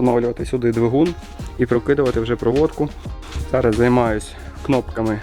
встановлювати сюди двигун і прокидувати вже проводку. Зараз займаюсь кнопками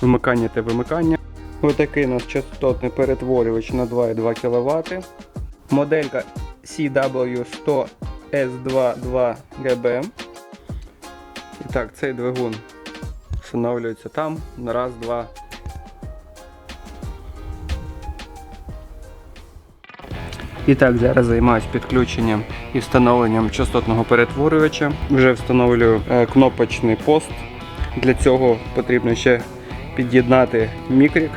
вимикання та вимикання. Ось такий у нас частотний перетворювач на 2,2 кВт. Моделька CW100S22 GB. І так, цей двигун встановлюється там на раз, два. І так, зараз займаюся підключенням і встановленням частотного перетворювача. Вже встановлюю е, кнопочний пост. Для цього потрібно ще під'єднати мікрік.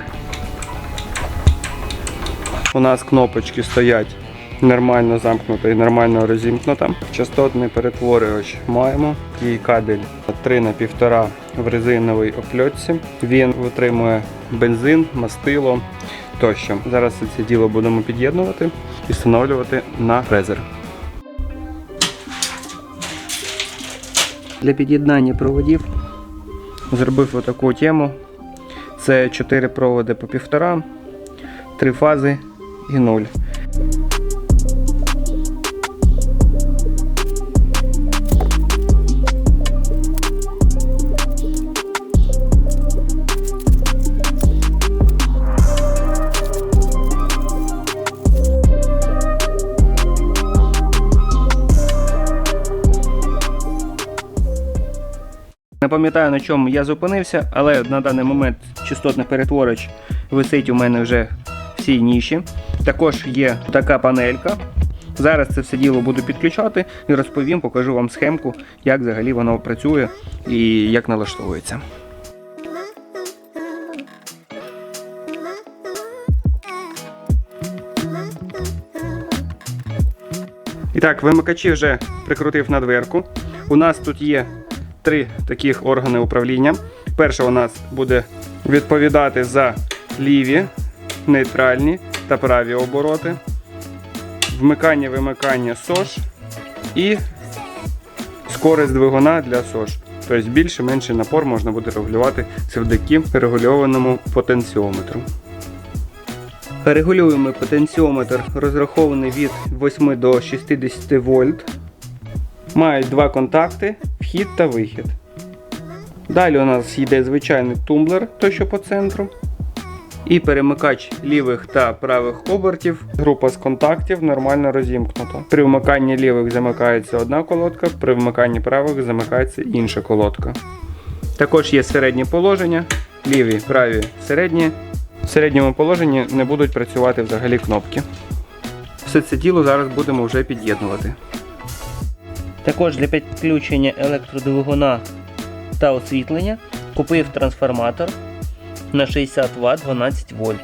У нас кнопочки стоять нормально замкнута і нормально розімкнута. Частотний перетворювач маємо. Такий кабель 3 на 1,5 в резиновій опльотці. Він витримує бензин, мастило тощо. Зараз це- діло будемо під'єднувати і встановлювати на фрезер. Для під'єднання проводів зробив отаку тему. Це 4 проводи по 1,5, 3 фази і 0. Пам'ятаю на чому я зупинився, але на даний момент частотний перетворювач висить у мене вже в цій ніші. Також є така панелька. Зараз це все діло буду підключати і розповім, покажу вам схемку, як взагалі воно працює і як налаштовується. І так, вимикачі вже прикрутив на дверку. У нас тут є три таких органи управління. Перша у нас буде відповідати за ліві, нейтральні та праві обороти, вмикання вимикання СОЖ і скорість двигуна для СОЖ. Тобто більше менший напор можна буде регулювати завдяки регульованому потенціометру. Регулюємо потенціометр розрахований від 8 до 60 вольт. Мають два контакти, вхід та вихід. Далі у нас йде звичайний тумблер, той що по центру. І перемикач лівих та правих обертів. Група з контактів нормально розімкнута. При вмиканні лівих замикається одна колодка, при вмиканні правих замикається інша колодка. Також є середнє положення, ліві, праві, середні. В середньому положенні не будуть працювати взагалі кнопки. Все це діло зараз будемо вже під'єднувати. Також для підключення електродвигуна та освітлення купив трансформатор на 60 Вт 12 вольт.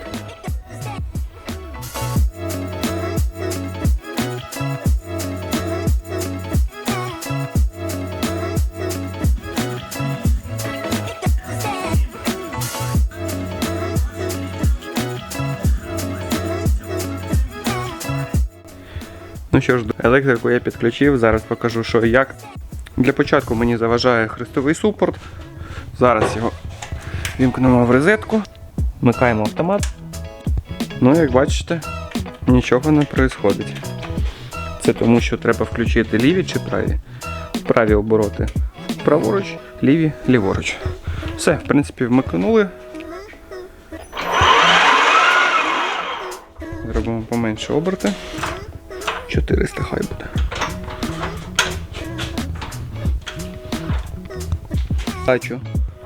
Ну що ж, електрику я підключив, зараз покажу, що і як. Для початку мені заважає хрестовий супорт. Зараз його вімкнемо в розетку. Вмикаємо автомат. Ну, як бачите, нічого не відбувається. Це тому, що треба включити ліві чи праві. Праві обороти праворуч, ліві ліворуч. Все, в принципі, вмикнули. Зробимо поменше оберти. 400 хай буде. Бачу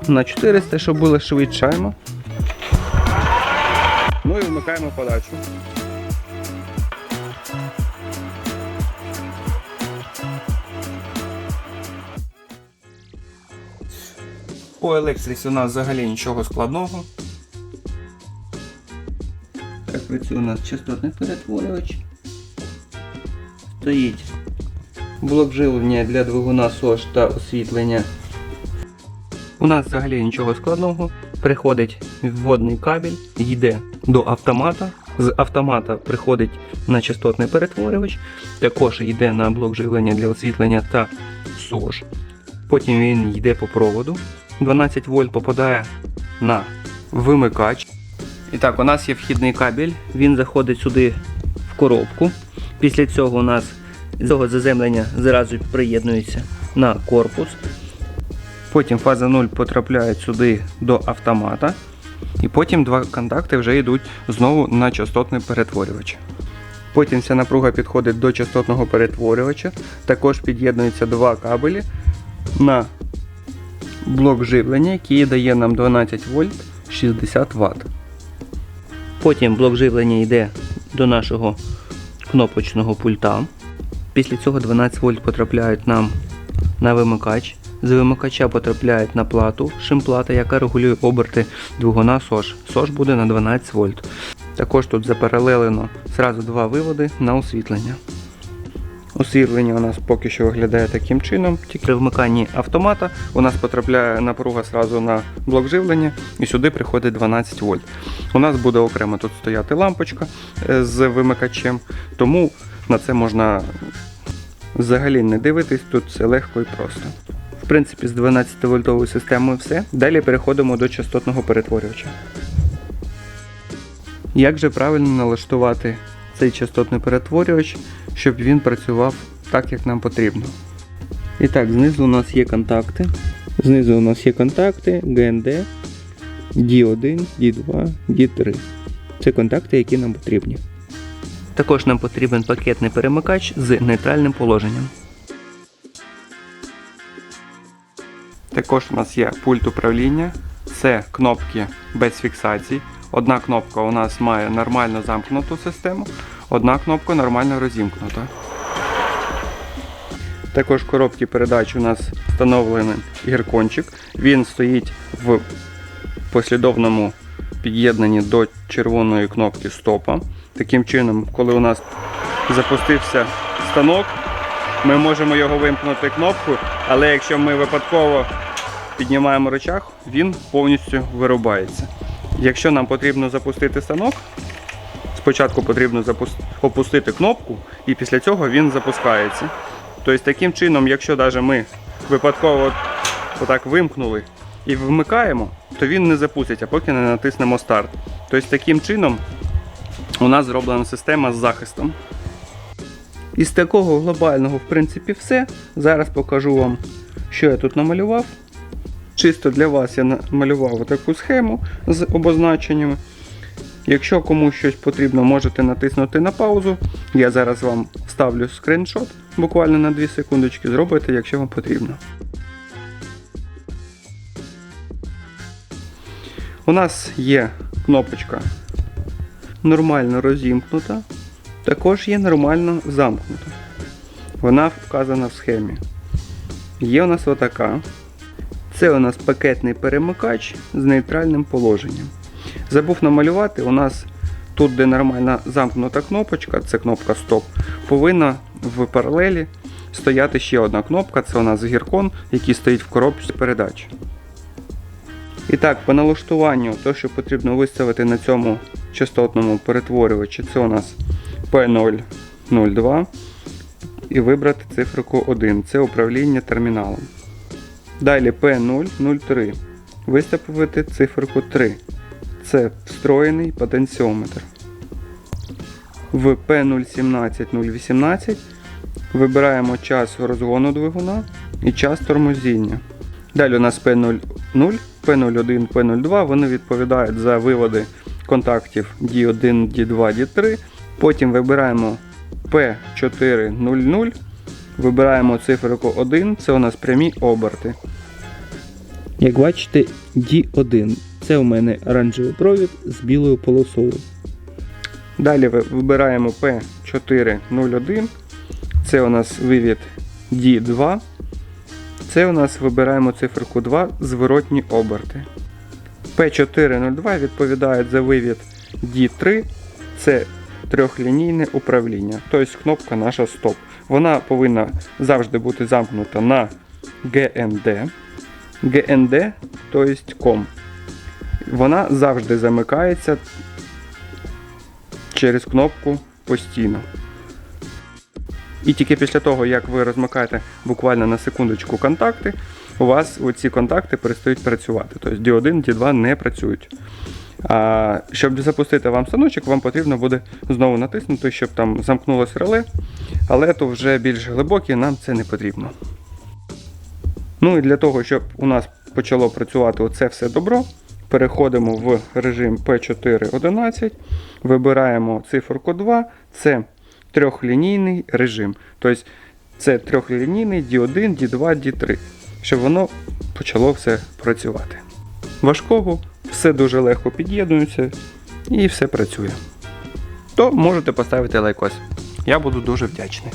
на 400, щоб було швидшаємо. Ну і вмикаємо подачу. По електриці у нас взагалі нічого складного. Так працює у нас частотний перетворювач. Стоїть блок живлення для двигуна СОЖ та освітлення. У нас взагалі нічого складного. Приходить вводний кабель, йде до автомата. З автомата приходить на частотний перетворювач, також йде на блок живлення для освітлення та СОЖ. Потім він йде по проводу. 12 вольт попадає на вимикач. І так, у нас є вхідний кабель, він заходить сюди в коробку. Після цього у нас цього заземлення зразу приєднується на корпус. Потім фаза 0 потрапляє сюди до автомата. І потім два контакти вже йдуть знову на частотний перетворювач. Потім вся напруга підходить до частотного перетворювача. Також під'єднуються два кабелі на блок живлення, який дає нам 12 вольт 60 Вт. Потім блок живлення йде до нашого кнопочного пульта. Після цього 12 вольт потрапляють нам на вимикач. З вимикача потрапляють на плату, шимплата, яка регулює оберти двигуна СОЖ. СОЖ буде на 12 вольт. Також тут запаралелено зразу два виводи на освітлення. Освітлення у нас поки що виглядає таким чином. Тільки при вмиканні автомата у нас потрапляє напруга зразу на блок живлення і сюди приходить 12 вольт. У нас буде окремо тут стояти лампочка е, з вимикачем, тому на це можна взагалі не дивитись, тут все легко і просто. В принципі, з 12 вольтовою системою все. Далі переходимо до частотного перетворювача. Як же правильно налаштувати цей частотний перетворювач, щоб він працював так, як нам потрібно? І так, знизу у нас є контакти. Знизу у нас є контакти GND, D1, D2, D3. Це контакти, які нам потрібні. Також нам потрібен пакетний перемикач з нейтральним положенням. Також у нас є пульт управління, це кнопки без фіксацій. Одна кнопка у нас має нормально замкнуту систему, одна кнопка нормально розімкнута. Також в коробці передач у нас встановлений гіркончик. Він стоїть в послідовному під'єднанні до червоної кнопки стопа. Таким чином, коли у нас запустився станок, ми можемо його вимкнути кнопку, але якщо ми випадково піднімаємо рычаг, він повністю вирубається. Якщо нам потрібно запустити станок, спочатку потрібно опустити кнопку, і після цього він запускається. Тобто таким чином, якщо навіть ми випадково отак вимкнули і вмикаємо, то він не запуститься, поки не натиснемо старт. Тобто таким чином у нас зроблена система з захистом. Із такого глобального, в принципі, все. Зараз покажу вам, що я тут намалював. Чисто для вас я намалював таку схему з обозначеннями. Якщо комусь щось потрібно, можете натиснути на паузу. Я зараз вам вставлю скріншот буквально на 2 секундочки. Зробите, якщо вам потрібно. У нас є кнопочка нормально розімкнута, також є нормально замкнута. Вона вказана в схемі. Є у нас отака. Це у нас пакетний перемикач з нейтральним положенням. Забув намалювати, у нас тут, де нормальна замкнута кнопочка, це кнопка стоп, повинна в паралелі стояти ще одна кнопка, це у нас гіркон, який стоїть в коробці передач. І так, по налаштуванню, то, що потрібно виставити на цьому частотному перетворювачі, це у нас P002 і вибрати циферку 1. Це управління терміналом. Далі P003. Виставити циферку 3. Це встроєний потенціометр. В P017018 вибираємо час розгону двигуна і час тормозіння. Далі у нас P00, P01, P02, вони відповідають за виводи контактів D1, D2, D3. Потім вибираємо P400, вибираємо циферку 1, це у нас прямі оберти. Як бачите, D1. Це у мене оранжевий провід з білою полосою. Далі вибираємо P401, це у нас вивід D2. Це у нас вибираємо циферку 2, зворотні оберти. P402 відповідає за вивід D3, це трьохлінійне управління, тобто кнопка наша стоп. Вона повинна завжди бути замкнута на GND. GND, тобто ком. Вона завжди замикається через кнопку постійно. І тільки після того, як ви розмикаєте буквально на секундочку контакти, у вас ці контакти перестають працювати. Тобто D1, D2 не працюють. А щоб запустити вам станочок, вам потрібно буде знову натиснути, щоб там замкнулось реле, але то вже більш глибоке, нам це не потрібно. Ну і для того, щоб у нас почало працювати оце все добро, переходимо в режим P411, вибираємо циферку 2, це трьохлінійний режим. Тобто це трьохлінійний D1, D2, D3, щоб воно почало все працювати. Важкого, все дуже легко під'єднується і все працює. То можете поставити лайкос. Я буду дуже вдячний.